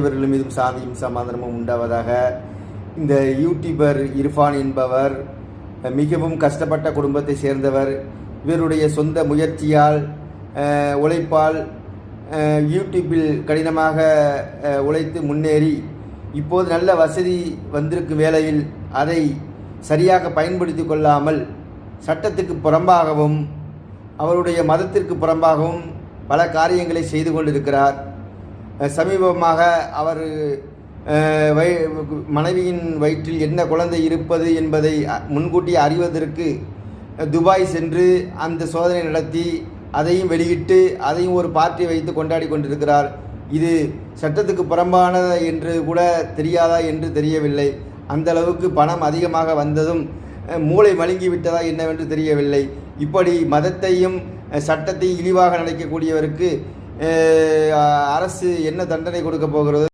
இவர்கள் மீதும் சாதியும் சமாதானமும் உண்டாவதாக இந்த யூடியூபர் இர்ஃபான் என்பவர் மிகவும் கஷ்டப்பட்ட குடும்பத்தை சேர்ந்தவர் இவருடைய சொந்த முயற்சியால் உழைப்பால் யூடியூப்பில் கடினமாக உழைத்து முன்னேறி இப்போது நல்ல வசதி வந்திருக்கும் வேளையில் அதை சரியாக பயன்படுத்தி கொள்ளாமல் சட்டத்துக்கு புறம்பாகவும் அவருடைய மதத்திற்கு புறம்பாகவும் பல காரியங்களை செய்து கொண்டிருக்கிறார். சமீபமாக அவர் வை வய மனைவியின் வயிற்றில் என்ன குழந்தை இருப்பது என்பதை முன்கூட்டி அறிவதற்கு துபாய் சென்று அந்த சோதனை நடத்தி அதையும் வெளியிட்டு அதையும் ஒரு பார்ட்டி வைத்து கொண்டாடி கொண்டிருக்கிறார். இது சட்டத்துக்கு புறம்பானது என்று கூட தெரியாதா என்று தெரியவில்லை. அந்த அளவுக்கு பணம் அதிகமாக வந்ததும் மூளை மழுங்கி விட்டதா என்னவென்று தெரியவில்லை. இப்படி மதத்தையும் சட்டத்தையும் இழிவாக நினைக்கக்கூடியவருக்கு அரசு என்ன தண்டனை கொடுக்க போகிறது?